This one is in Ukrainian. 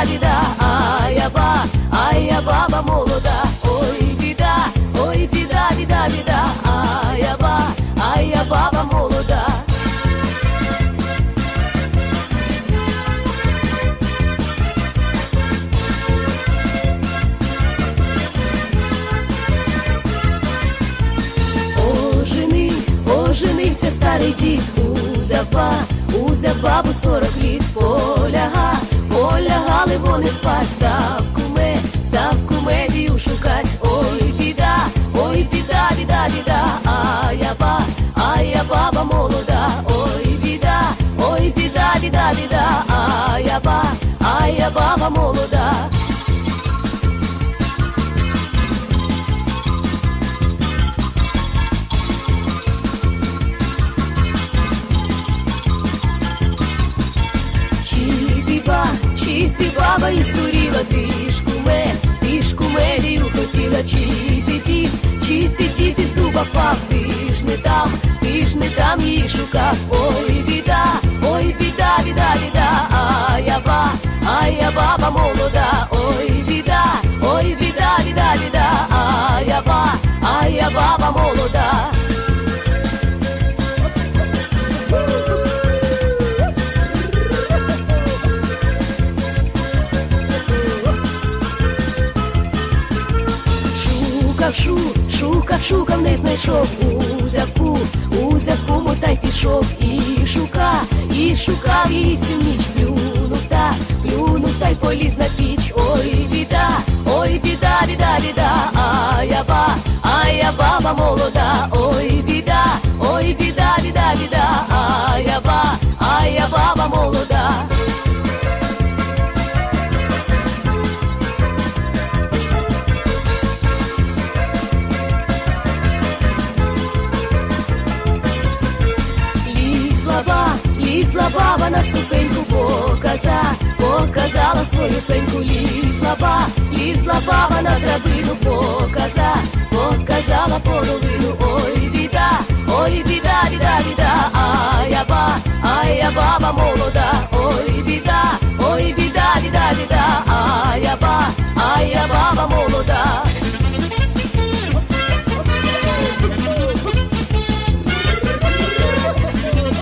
біда, біда, а я ба, а я баба молода, ой, біда, ой, біда, біда, біда, а я ба, а я баба молода. Ожени, оженився старий дід, узяв ба, узяв бабу сорок літ поляга полягали вони спать, став куме, став кумедію шукать, ой біда, ой біда, біда, біда, а я ба, а я баба молода, ой біда, ой біда, біда, біда, а я ба, а я баба молода. Чи ти баба і здуріла, ти ж куме, ти ж кумедію хотіла, чи ти чіти чи ти дід із дуба впав, ти ж не там, ти ж не там її шукав, ой біда, ой біда, біда, біда, а я ба, а я баба молода, Шукав, шу, шукав, шукав, не знайшов узяв ку, узяв куму та пішов і шука, і шукав її всю ніч, плюнув та, плюнув та й поліз на піч. Ой, біда, ой, біда, біда, біда, а я ба, а я баба молода, ой, біда, ой, біда, біда, біда, а я ба, а я баба молода. Баба на ступеньку, показа, показала свою сеньку лізла ба, лізла баба на драбину, показа, показала половину, ой біда, ой біда, біда, біда, а я ба, а я баба молода, ой